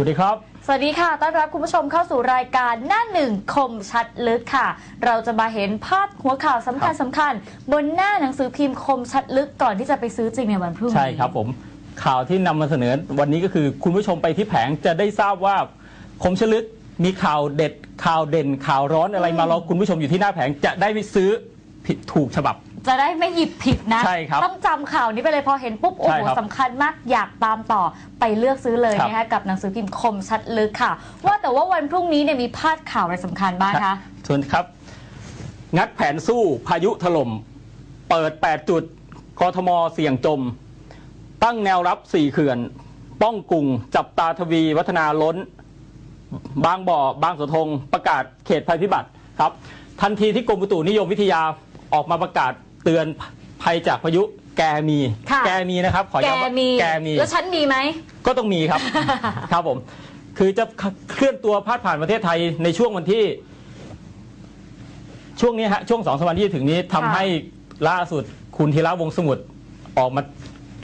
วัสดีครับ สวัสดีค่ะ ต้อนรับคุณผู้ชมเข้าสู่รายการหน้าหนึ่งคมชัดลึกค่ะ เราจะมาเห็นพาดหัวข่าวสำคัญสำคัญ บนหน้าหนังสือพิมพ์คมชัดลึกก่อนที่จะไปซื้อจริงในวันพรุ่งนี้ ใช่ครับผมข่าวที่นำมาเสนอวันนี้ก็คือคุณผู้ชมไปที่แผงจะได้ทราบว่าคมชลึกมีข่าวเด็ดข่าวเด่นข่าวร้อนอะไรมารอคุณผู้ชมอยู่ที่หน้าแผงจะได้ไปซื้อผิดถูกฉบับ จะได้ไม่หยิบผิดนะ ใช่ครับต้องจำข่าวนี้ไปเลยพอเห็นปุ๊บ โอ้ใช่โหครับสำคัญมากอยากตามต่อไปเลือกซื้อเลยครับ นะคะกับหนังสือพิมพ์คมชัดลึกค่ะ ว่าแต่ว่าวันพรุ่งนี้เนี่ยมีพาดข่าวอะไรสำคัญบ้างคะ ส่วนครับ งัดแผนสู้พายุถล่ม เปิด 8 จุดกทมเสี่ยงจม ตั้งแนวรับ 4 เขื่อน ป้องกุง จับตาทวีวัฒนาล้น บางบ่อบางสะทงประกาศเขตภัยพิบัติครับ ทันทีที่กรมอุตุนิยมวิทยาออกมาประกาศ เตือนภัยจากพายุแกมี ค่ะ แกมีนะครับ ขอแกย้ำว่ามี แกมี แล้วฉันมีไหม ก็ต้องมีครับ ครับผม คือจะเคลื่อนตัวพาดผ่านประเทศไทยในช่วงวันที่ ช่วงนี้ฮะช่วงสองสามวันที่จะถึงนี้ทำค่ะ ให้ล่าสุดคุณธีระวงศ์สมุทรออกมา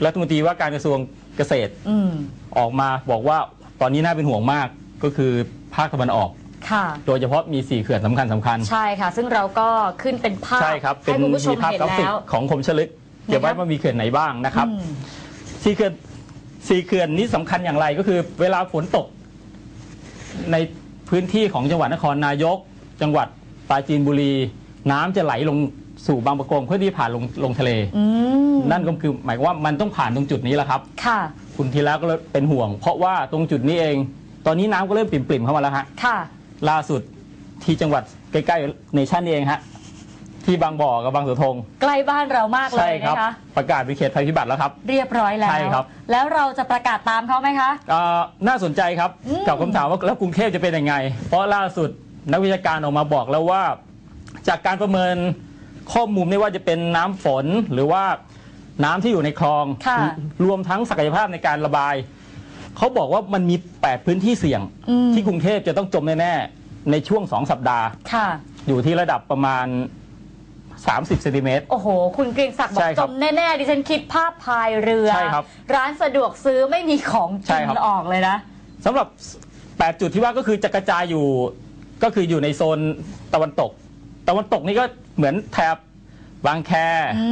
รัฐมนตรีว่าการกระทรวงเกษตรอืม ออกมาบอกว่าตอนนี้น่าเป็นห่วงมากก็คือภาคตะวันออก ค่ะ โดยเฉพาะมีสี่เขื่อนสำคัญสำคัญ ใช่ค่ะ ซึ่งเราก็ขึ้นเป็นภาพใช่ครับ เป็นให้คุณผู้ชมมีภาพเห็นกราฟิกแล้ว ของคมชลึก เก็บไว้นะครับว่ามีเขื่อนไหนบ้างนะครับอืม สี่เขื่อนสี่เขื่อนนี้สำคัญอย่างไรก็คือ เวลาฝนตก ในพื้นที่ของจังหวัดนครนายก จังหวัดปราจีนบุรี น้ำจะไหลลงสู่บางประกงเพื่อที่ผ่านลงลงทะเล อืมนั่นก็คือหมายความว่ามันต้องผ่านตรงจุดนี้แหละครับ ค่ะ คุณทีแล้วก็เลยเป็นห่วง เพราะว่าตรงจุดนี้เอง ตอนนี้น้ำก็เริ่มปริ่มๆเข้ามาแล้วฮะ ค่ะ ล่าสุดที่จังหวัดใกล้ๆเนชั่นเองฮะที่บางบ่อกับบางเสือธงใกล้บ้านเรามากเลใช่ยครับนะคะ ประกาศเป็นเขตภัยพิบัติแล้วครับ เรียบร้อยแล้ว ใช่ครับ แล้วเราจะประกาศตามเขาไหมคะ เอ่อน่าสนใจครับอืม กับคำถามว่าแล้วกรุงเทพจะเป็นยังไง เพราะล่าสุดนักวิชาการออกมาบอกแล้วว่า จากการประเมินข้อมูลไม่ว่าจะเป็นน้ำฝนหรือว่าน้ำที่อยู่ในคลองค่ะรวมทั้งศักยภาพในการระบาย เขาบอกว่ามันมี 8 พื้นที่เสี่ยง อืม ที่กรุงเทพจะต้องจมแน่ๆในช่วง 2 สัปดาห์ ค่ะ อยู่ที่ระดับประมาณ 30เซนติเมตร โอ้โห คุณเกรียงศักดิ์บอใช่กคจรับมแน่ ๆ ดิฉันคิดภาพพายเรือ ใช่ครับร้านสะดวกซื้อไม่มีของใช่กินครับ ออกเลยนะ สำหรับ 8 จุดที่ว่าก็คือจะกระจายอยู่ก็คืออยู่ในโซนตะวันตก ตะวันตกนี่ก็เหมือนแถบบางแคอื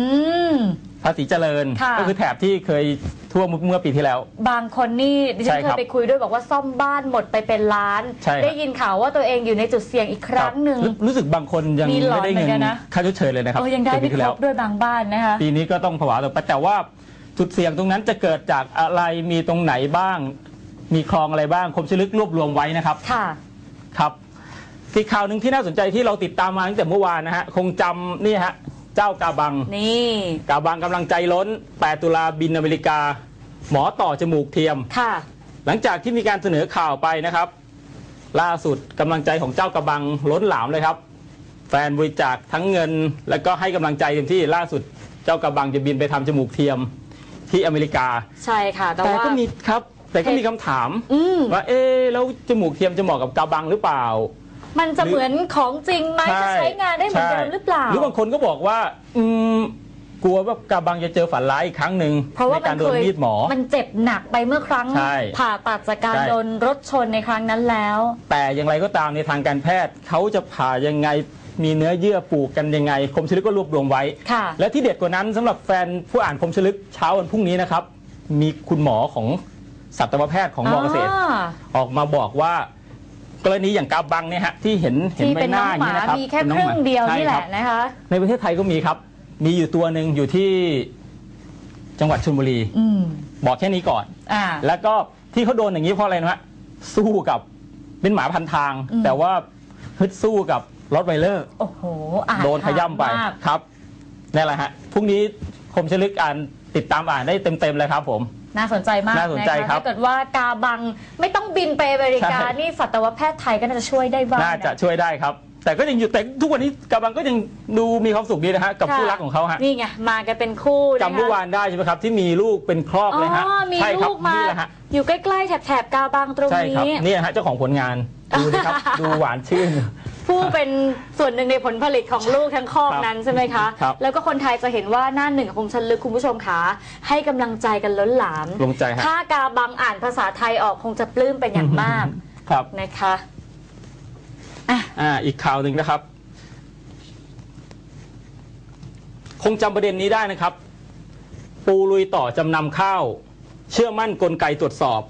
ม ภาษีเจริญ ค่ะ ก็คือแถบที่เคย ท่วมเมื่อปีที่แล้ว บางคนนี่ดิฉันใช่เคครัยบไปคุยด้วยบอกว่าซ่อมบ้านหมดไปเป็นล้าน ใช่ครับ ได้ยินข่าวว่าตัวเองอยู่ในจุดเสี่ยงอีกครั้งหนึ่ง รู้รู้สึกบางคนยังมีหลอนไม่ได้เงิเหมือนกันนะ ค่าชดเชยเลยนะครับเออยังได้จากปีไม่ที่ครแล้วบด้วยบางบ้านนะคะ ปีนี้ก็ต้องผวาต่อไปแต่ว่าจุดเสี่ยงตรงนั้นจะเกิดจากอะไรมีตรงไหนบ้าง มีคลองอะไรบ้างคมชลึกรวบรวมไว้นะครับ ค่ะ ครับอีกข่าวหนึ่งที่น่าสนใจที่เราติดตามมาตั้งแต่เมื่อวานนะฮะ คงจำนี่ฮะ เจ้ากาบัง นี่ กาบังกำลังใจล้น 8 ตุลาบินอเมริกา หมอต่อจมูกเทียม ค่ะ หลังจากที่มีการเสนอข่าวไปนะครับ ล่าสุดกำลังใจของเจ้ากระบังล้นหลามเลยครับ แฟนบริจาคทั้งเงิน แล้วก็ให้กำลังใจเต็มที่ล่าสุดเจ้ากระบังจะบินไปทำจมูกเทียมที่อเมริกา ใช่ค่ะ แต่แต่ว่า ก็มีครับ แต่ก็มีคำถามอืม ว่าเอ๊ะแล้วจมูกเทียมจะเหมาะกับกาบังหรือเปล่า มันจะหรือเหมือนของจริงไหมจะใช้งานได้เหมือนเดิมหรือเปล่า หรือบางคนก็บอกว่า อืมกลัวว่ากาบังจะเจอฝันร้ายอีกครั้งหนึ่งเพราะว่าในมัการนโดเคนยมีดหมอ มันเจ็บหนักไปเมื่อครั้งใช่ผ่าตัดจากการใช่โดนรถชนในครั้งนั้นแล้ว แต่อย่างไรก็ตามในทางการแพทย์เขาจะผ่ายังไงมีเนื้อเยื่อปลูกกันยังไง คมชลึกก็รวบรวมไว้ค่ะและที่เด็ดกว่านั้นสำหรับแฟนผู้อ่านคมชลึกเช้าวันพรุ่งนี้นะครับ มีคุณหมอของสัตวแพทย์ของมอเกษตร ออกมาบอกว่า กรณีอย่างกาบังเนี่ยฮะที่เห็นเห็นที่ใบเป็นหน้น้าองอย่างหมา นี้นะครับมีแค่ป็ครึ่งเดียวใช่นี่แหคละรับนะคะ ในประเทศไทยก็มีครับ มีอยู่ตัวหนึ่งอยู่ที่จังหวัดชลบุรี อืม บอกแค่นี้ก่อน อ่า แล้วก็ที่เขาโดนอย่างนี้เพราะอะไรนะฮะสู้กับเป็นหมาพันทาง อืม แต่ว่าฮึดสู้กับรถไวเลอร์ โอ้โหอ่านโดนขย่ำไปมากครับนี่แหละฮะพรุ่งนี้คมชลึกอ่านติดตามอ่านได้เต็มๆเลยครับผม น่าสนใจมากน่าสนใจนะคะครับถ้าเกิดว่ากาบังไม่ต้องบินไปอเมริกา ใช่ นี่สัตวแพทย์ไทยก็น่าจะช่วยได้บ้างน่าจะช่วยได้ครับ แต่ก็ยังอยู่แต่ทุกวันนี้กาบังก็ยังดูมีความสุขดีนะฮะกับค่ะคู่รักของเขาฮะนี่ไง มากันเป็นคู่นะคะจำเมื่อวานได้ใช่ไหมครับ ที่มีลูกเป็นครอบอ๋เลยฮะอมีใช่ครับลูกมา นี่แหละฮะอยู่ใกล้ๆแถบๆกาบังตรงใช่ครับนี้นี่ฮะเจ้าของผลงานดูนะครับ ดูหวานชื่น ผู้เป็นส่วนหนึ่งในผลผลิตของลูกทั้งคอกนั้นใช่ไหมคะ ครับแล้วก็คนไทยจะเห็นว่าหน้าหนึ่งของคมชันลึกคุณผู้ชมคะให้กำลังใจกันล้นหลามลงใจฮะ ถ้ากาบังอ่านภาษาไทยออกคงจะปลื้มเป็นอย่างมากครับ นะคะอ่าอีกข่าวหนึ่งนะครับ คงจำประเด็นนี้ได้นะครับ ปูลุยต่อจำนำข้าว เชื่อมั่นกลไกตรวจสอบ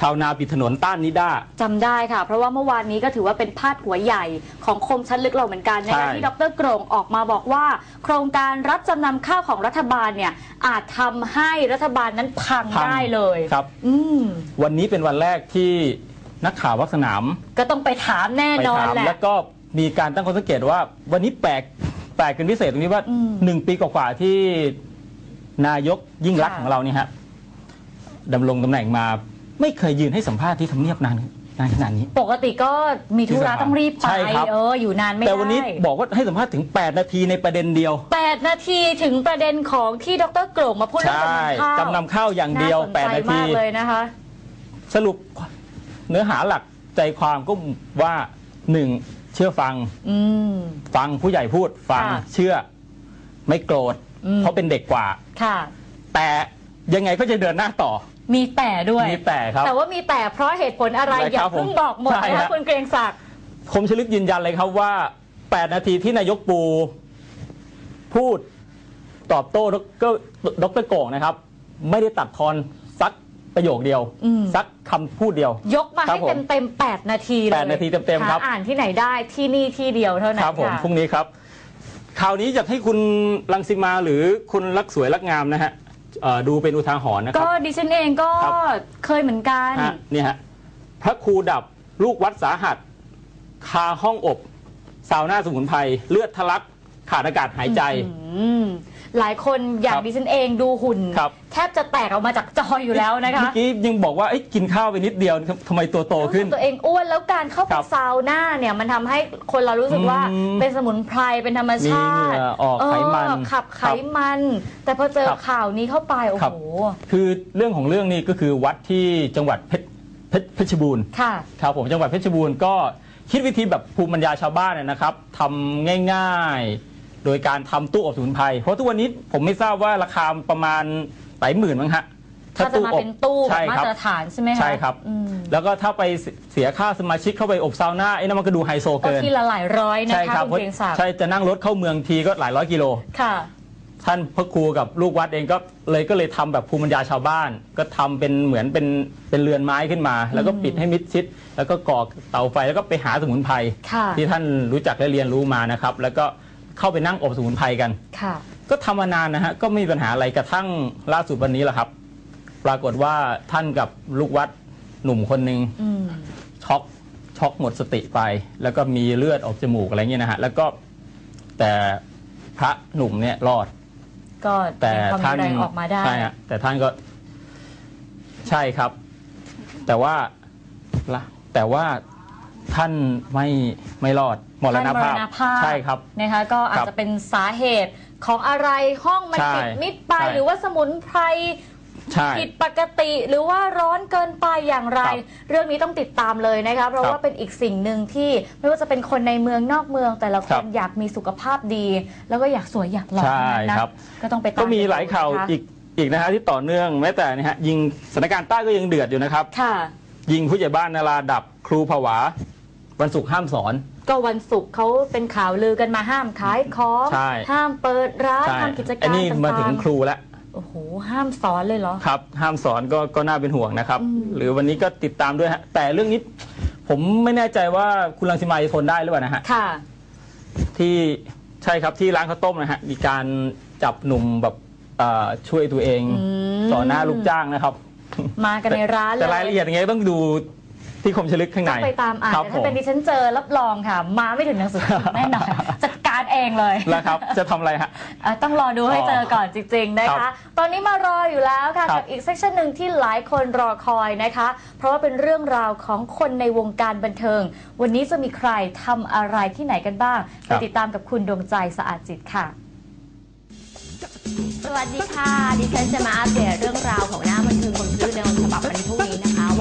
ชาวนาปิดถนนต้านนิด้า จำได้ค่ะ เพราะว่าเมื่อวานนี้ก็ถือว่าเป็นพาดหัวใหญ่ของคมชัดลึกเราเหมือนกันนะใช่คะที่ดรโกรงออกมาบอกว่า โครงการรับจำนำข้าวของรัฐบาลเนี่ย อาจทำให้รัฐบาลนั้นพังพัง ได้เลยครับ อืม วันนี้เป็นวันแรกที่นักข่าววักสนามก็ต้องไปถามแน่ไปนอนถามแหละแล้วก็มีการตั้งข้อสังเกตว่า วันนี้แปลกแปลกเป็นพิเศษตรงนี้ว่าอืมหนึ่งปีกว่าๆที่นายกยิ่งรักษณ์ค่ะ ของเราเนี่ยฮะดำรงตำแหน่งมา ไม่เคยยืนให้สัมภาษณ์ที่ทำเนียบนานนานขนาดนี้ ปกติก็มีธุระต้องรีบไปใช่ครับ เอออยู่นานไม่ได้แต่วันนี้บอกว่าให้สัมภาษณ์ถึง 8 นาทีในประเด็นเดียว แปดนาทีถึงประเด็นของที่ดรโกรงมาพูดเรื่องใช่จำนำข้าวจำนำข้าวอย่างเดียวน่สนใจ8 นาที มากเลยนะคะ สรุปเนื้อหาหลักใจความก็ว่าหนึ่งเชื่อฟังอืม ฟังผู้ใหญ่พูดฟังค่ะเชื่อไม่โกรธอืม เพราะเป็นเด็กกว่า ค่ะ แต่ยังไงก็จะเดินหน้าต่อ มีแต่ด้วย มีแต่ครับ แต่ว่ามีแต่เพราะเหตุผลอะไรใช่อย่าครับเพิ่งผมบอกหมดใช่นะครัคะบคุณเกรียงศักดิ์ คมชลึกยืนยันเลยครับว่า 8 นาทีที่นายกปู พูดตอบโต้ดรดรโก่งนะครับ ไม่ได้ตัดทอนสักประโยคเดียว อืม สักคำพูดเดียว ยกมาครัให้บผมเต็มเต็มๆ8นาทีเลยแปดนาทีเต็มๆครับ หาอ่านที่ไหนได้ที่นี่ที่เดียวเท่านั้นครับผมค่ะพรุ่งนี้ครับข่าวนี้อยากให้คุณรังสิมาหรือคุณรักสวยรักงามนะฮะ เอ่อดูเป็นอุทาหรณ์นะคก็รับดิฉันเองก็ครับ เคยเหมือนกัน ฮะนี่ฮะพระครูดับลูกวัดสาหัส คาห้องอบซาวน่าสมุนไพรเลือดทะลัก ขาดอากาศหายใจ อืมหลายคนอย่างครับดิฉันเองดูหุ่น ครับ แทบจะแตกออกมาจากจออยู่แล้วนะคะเมื่อกี้ยังบอกว่าเอ้ยกินข้าวไปนิดเดียวทำไมตัวโตขึ้นตัวเองอ้วนแล้วการเข้าไปครับซาวน่าเนี่ยมันทำให้คนเรารู้สึกว่าอืมเป็นสมุนไพรเป็นธรรมชาติมีเหงื่อออกไขมันเออขับไขมัน แต่พอเจอครับข่าวนี้เข้าไปโอ้ครับ โหคือเรื่องของเรื่องนี้ก็คือวัดที่จังหวัดเพชรเพชรเพชรบูรณ์ค่ะ ครับผมจังหวัดเพชรบูรณ์ก็คิดวิธีแบบภูมิปัญญาชาวบ้านนะนะครับทำง่ายๆ โดยการทำตู้อบสมุนไพรเพราะทุกวันนี้ผมไม่ทราบว่าราคาประมาณหลายหมื่นมั้งฮะถ้าจะมาเป็นตู้แบบใช่มาครับ ตรฐานใช่ไหมคะใช่ครับ อืมแล้วก็ถ้าไปเสียค่าสมาชิกเข้าไปอบซาวน่าไอ้นั่นมันก็ดูไฮโซก็เกิน ทีละหลายร้อยนะใช่คะครับคุณเกรียงศักดิ์ใช่จะนั่งรถเข้าเมืองทีก็หลายร้อยกิโล ค่ะ ท่านพระครูกับลูกวัดเองก็เลยก็เลยทำแบบภูมิปัญญาชาวบ้าน ก็ทำเป็นเหมือนเป็นเป็นเรือนไม้ขึ้นมา แล้วก็ปิดให้มิดชิด แล้วก็ก่อเตาไฟแล้วก็ไปหาสมุนไพรค่ะ ที่ท่านรู้จักและเรียนรู้มานะครับ แล้วก็ เข้าไปนั่งอบสมุนไพรกัน ค่ะ ก็ทำมานานนะฮะก็ไม่มีปัญหาอะไรกระทั่งล่าสุดวันนี้แหละครับ ปรากฏว่าท่านกับลูกวัดหนุ่มคนหนึ่งอืม ช็อกช็อกหมดสติไป แล้วก็มีเลือดออกจมูกอะไรเงี้ยนะฮะแล้วก็แต่พระหนุ่มเนี่ยรอด ก็แต่มีความท่านรุนแรงออกมาได้ ใช่ฮะแต่ท่านก็ ใช่ครับ แต่ว่าละแต่ว่า ท่านไม่ไม่รอดมรณท่านมภาพรณภาพใช่ครับนะคะก็อาจครับจะเป็นสาเหตุของอะไรห้องมันใช่ปิดมิดไปใช่หรือว่าสมุนไพรใช่ผิดปกติหรือว่าร้อนเกินไปอย่างไรครับเรื่องนี้ต้องติดตามเลยนะคะเพราะครับว่าเป็นอีกสิ่งหนึ่งที่ไม่ว่าจะเป็นคนในเมืองนอกเมือง แต่ละคครันบอยากมีสุขภาพดี แล้วก็อยากสวยอยากหล่อใช่นะครับก็ต้องไปตามก็มีหลายข่าวนะคะอีกอีกนะฮะที่ต่อเนื่องแม้แต่นะฮะยิงสถานการณ์ใต้ก็ยังเดือดอยู่นะครับค่ะยิงผู้ใหญ่บ้านนาราดับครูผวา วันศุกร์ห้ามสอน ก็วันศุกร์เขาเป็นข่าวลือกันมาห้ามขายของใช่ ห้ามเปิดร้านใช่ห้ามกิจการอันนี้มาถึงต่างครูแล้ว ๆโอ้โหห้ามสอนเลยเหรอ ครับ ห้ามสอนก็ก็น่าเป็นห่วงนะครับ อืม หรือวันนี้ก็ติดตามด้วยฮะ แต่เรื่องนี้ผมไม่แน่ใจว่าคุณรังสิมาจะทนได้หรือเปล่านะฮะ ค่ะ ที่ใช่ครับที่ร้านข้าวต้มนะฮะ มีการจับหนุ่มแบบเอ่อช่วยตัวเองอืม ต่อหน้าลูกจ้างนะครับ มากันในร้านเลยแต่รายละเอียดยังไงต้องดู ที่คมชลึกข้างในต้องไปตามอ่านครับแต่ผถ้ามเป็นดิฉันเจอรับรองค่ะ มาไม่ถึงหนังสือพิมพ์แน่นอนจัดการเองเลยแล้วครับ จะทำอะไรฮะอะต้องรอดูให้อ๋อเจอก่อนจริง ๆ นะครัคะบตอนนี้มารออยู่แล้วค่ะครับกับอีกเซสชันหนึ่งที่หลายคนรอคอยนะคะ เพราะว่าเป็นเรื่องราวของคนในวงการบันเทิง วันนี้จะมีใครทำอะไรที่ไหนกันบ้างไปติดตามกับคุณดวงใจสะอาดจิตค่ะสวัสดีค่ะ ดิฉันจะมาอัปเดตเรื่องราวของหน้าบันเทิงคนคลื่นในวันฉบับ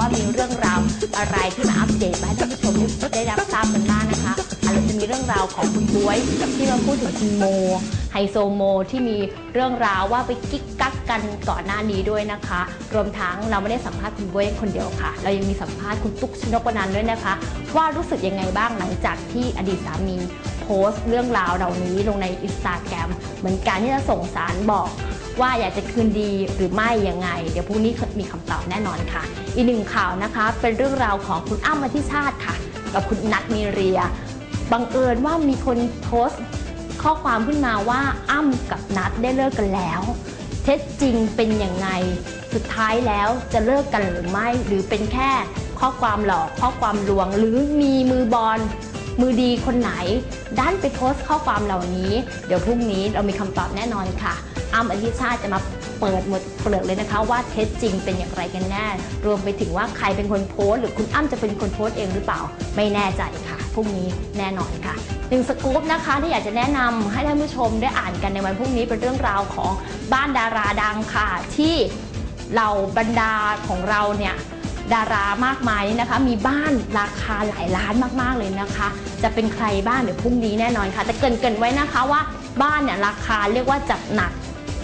ว่ามีเรื่องราวอะไรที่มาอัปเดตมาให้ท่านผู้ชมได้รับทราบกันบ้างนะคะอาจจะมีเรื่องราวของคุณบวยที่มาพูดถึงคุณโม ไฮโซโมที่มีเรื่องราวว่าไปกิ๊กกักกันก่อนหน้านี้ด้วยนะคะ รวมทั้งเราไม่ได้สัมภาษณ์คุณบวยคนเดียวค่ะ เรายังมีสัมภาษณ์คุณตุ๊กชนกวนันด้วยนะคะ ว่ารู้สึกยังไงบ้างหลังจากที่อดีตสามีโพสต์เรื่องราวเหล่านี้ลงในอินสตาแกรมเหมือนการที่จะส่งสารบอกว่าอยากจะคืนดีหรือไม่ยังไง เดี๋ยวพรุ่งนี้มีคำตอบแน่นอนค่ะ อีกหนึ่งข่าวนะคะ เป็นเรื่องราวของคุณอ้ำอธิชาติค่ะ กับคุณนัทมีเรีย บังเอิญว่ามีคนโพสต์ ข้อความขึ้นมาว่าอ้ำกับนัทได้เลิกกันแล้ว เท็จจริงเป็นยังไงสุดท้ายแล้วจะเลิกกันหรือไม่หรือเป็นแค่ข้อความหลอกข้อความลวง หรือมีมือบอลมือดีคนไหนด้านไปโพสต์ข้อความเหล่านี้ เดี๋ยวพรุ่งนี้เรามีคำตอบแน่นอนค่ะอ้ำอธิชาติจะมา เปิดหมดเปลือกเลยนะคะ ว่าเท็จจริงเป็นอย่างไรกันแน่ รวมไปถึงว่าใครเป็นคนโพสต์หรือคุณอ้ำจะเป็นคนโพสต์เองหรือเปล่า ไม่แน่ใจค่ะพรุ่งนี้แน่นอนค่ะหนึ่งสกู๊ปนะคะที่อยากจะแนะนำให้ท่านผู้ชมได้อ่านกันในวันพรุ่งนี้เป็นเรื่องราวของบ้านดาราดังค่ะ ที่เราบรรดาของเราเนี่ยดารามากมายนี่นะคะ มีบ้านราคาหลายล้านมากๆเลยนะคะ จะเป็นใครบ้างเดี๋ยวพรุ่งนี้แน่นอนค่ะ แต่เกรินๆไว้นะคะว่าบ้านเนี่ยราคาเรียกว่าจัดหนัก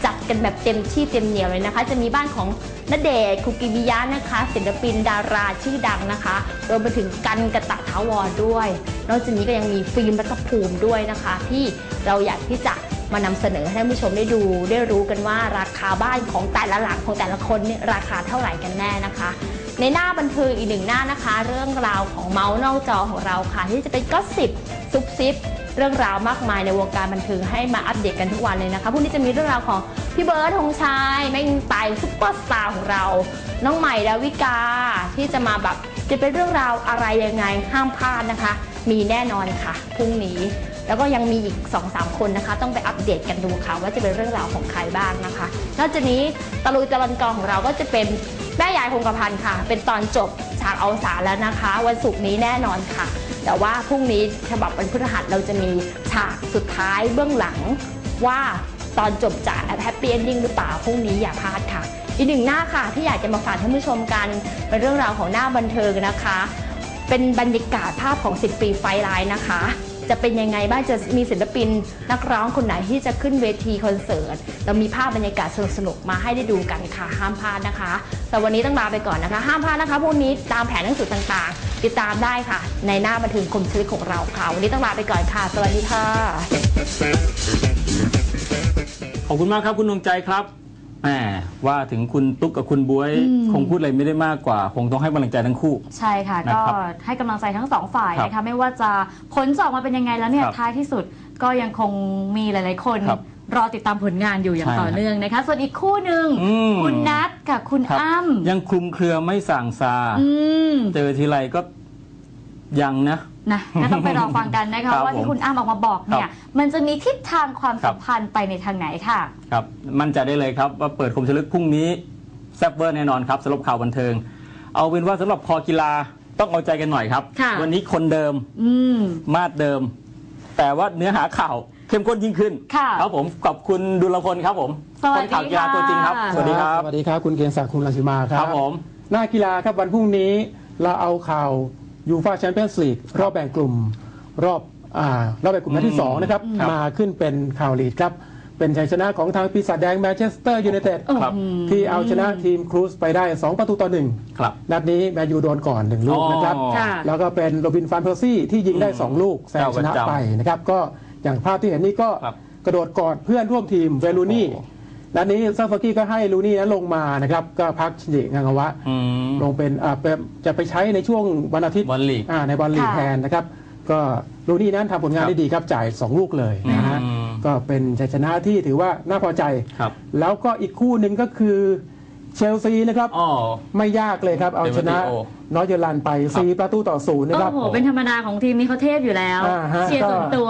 จัดกันแบบเต็มที่เต็มเหนียวเลยนะคะ จะมีบ้านของณเดชน์คุกิมิยะนะคะ ศิลปินดาราชื่อดังนะคะรวมไปถึงกันกระตะถาวรด้วย นอกจากนี้ก็ยังมีฟิล์มรัฐภูมิด้วยนะคะ ที่เราอยากที่จะมานำเสนอให้ท่านผู้ชมได้ดูได้รู้กันว่าราคาบ้านของแต่ละหลังของแต่ละคนเนี่ยราคาเท่าไหร่กันแน่นะคะ ในหน้าบันเทิงอีกหนึ่งหน้านะคะ เรื่องราวของเมาส์นอกจอของเราค่ะ ที่จะเป็นก็สิบซุบซิบ เรื่องราวมากมายในวงการบันเทิงให้มาอัปเดตกันทุกวันเลยนะคะพรุ่งนี้จะมีเรื่องราวของพี่เบิร์ดธงชัยแม่งไตซุปเปอร์สตาร์ของเรา น้องใหม่ดาวิกาที่จะมาแบบจะเป็นเรื่องราวอะไรยังไงห้ามพลาดนะคะ มีแน่นอนค่ะพรุ่งนี้แล้วก็ยังมีอีก 2-3 คนนะคะ ต้องไปอัปเดตกันดูค่ะ ว่าจะเป็นเรื่องราวของใครบ้างนะคะ นอกจากนี้ตะลุยตะลันกองของเราก็จะเป็นแม่ยายคงกระพันค่ะ เป็นตอนจบฉากเอาสารแล้วนะคะ วันศุกร์นี้แน่นอนค่ะ แต่ว่าพรุ่งนี้ฉบับวันพฤหัสเราจะมีฉากสุดท้ายเบื้องหลังว่าตอนจบจะแฮปปี้เอนดิ้งหรือเปล่าพรุ่งนี้อย่าพลาดค่ะ อีกหนึ่งหน้าค่ะ ที่อยากจะมาฝากท่านผู้ชมกันเป็นเรื่องราวของหน้าบันเทิงนะคะ เป็นบรรยากาศภาพของ 10 ปีไฟไลน์นะคะ จะเป็นยังไงบ้างจะมีศิลปินนักร้องคนไหนที่จะขึ้นเวทีคอนเสิร์ตเรามีภาพบรรยากาศสนุกๆมาให้ได้ดูกันค่ะ ห้ามพลาดนะคะแต่วันนี้ต้องลาไปก่อนนะคะ ห้ามพลาดนะคะพรุ่งนี้ตามแผนหนังสือต่างๆ ติดตามได้ค่ะ ในหน้าบันทิงคมชีวิตของเราค่ะ วันนี้ต้องลาไปก่อนค่ะ สวัสดีค่ะขอบคุณมากครับคุณดวงใจครับ แหมว่าถึงคุณตุ๊กกับคุณบวย อืม คงพูดอะไรไม่ได้มากกว่า คงต้องให้กำลังใจทั้งคู่ ใช่ค่ะ นะก็ครับให้กำลังใจทั้งสองฝ่ายครับนะคะไม่ว่าจะผลจะออกมาเป็นยังไงแล้วเนี่ยครับท้ายที่สุดก็ยังคงมีหลาย ๆ คน ครับรอติดตามผลงานอยู่อย่างใช่ต่อเนื่องนะคะ ส่วนอีกคู่หนึ่งอืม คุณนัทกับคุณครับอ้ำยังคลุมเครือไม่สั่งซา อืม เจอทีไรก็ ยังนะ นะก็ต้องไปรอฟังกันนะคะครับว่าที่คุณอ้ำออกมาบอกเนี่ยมันจะมีทิศทางความสัมพันธ์ไปในทางไหนค่ะ ครับ มั่นใจได้เลยครับ ว่าเปิดคมชลึกพรุ่งนี้แซ่บเวอร์แน่นอนครับสำหรับข่าวบันเทิง เอาเป็นว่าสำหรับคอกีฬาต้องเอาใจกันหน่อยครับ ค่ะ วันนี้คนเดิมอืม มาดเดิม แต่ว่าเนื้อหาข่าวเข้มข้นยิ่งขึ้นค่ะครับผมขอบคุณดุลพลครับผมสวัสคดีนข่าวกีฬาตัวจริงครับ ค่ะ สวัสดีครับสวัสดีครับ คุณเกรียงศักดิ์คุณรังสิมาคครัรับบผม หน้ากีฬาครับวันพรุ่งนี้เราเอาข่าว ยูฟาแชมเปี้ยนส์ลีกรอบแบ่งกลุ่มรอบอ่ารอบแบ่งกลุ่มนัดที่2นะครับครับมาขึ้นเป็นข่าวลีดครับ เป็นชัยชนะของทางปีศาจแดงแมนเชสเตอร์ยูไนเต็ดครับ ที่เอาชนะทีมครูซไปได้ 2 ประตูต่อหนึ่งครับ นัดนี้แมนยูโดนก่อน 1 ลูกนะครับอ๋อค่ะ แล้วก็เป็นโรบินฟานเพอร์ซี่ที่ยิงได้ 2 ลูกแซงชนะเจ้าประจำไปนะครับ ก็อย่างภาพที่เห็นนี่ก็ครับ กระโดดกอดเพื่อนร่วมทีมเวลูนี่ โอ้โห นัดนี้ซาฟากี้ก็ให้ลูนี่นั้นลงมานะครับ ก็พักชินจิงางาวะอืมลงเป็นอ่าเป็นจะไปใช้ในช่วงวันอาทิตย์บอลลีกอ่าในบอลลีกค่ะแทนนะครับ ก็ลูนี่นั้นทำผลงานครับได้ดีครับจ่าย 2 ลูกเลยนะฮะอืมก็เป็นชัยชนะที่ถือว่าน่าพอใจครับแล้วก็อีกคู่หนึ่งก็คือเชลซีนะครับอ๋อไม่ยากเลยครับ เอาชนะเดวิดโอนอร์เยอร์แลนด์ไป4ประตูต่อศูนย์นะครับโอ้โหเป็นธรรมดาของทีมนี้เขาเทพอยู่แล้วอ่าฮะเชียร์ก็ส่วนตัว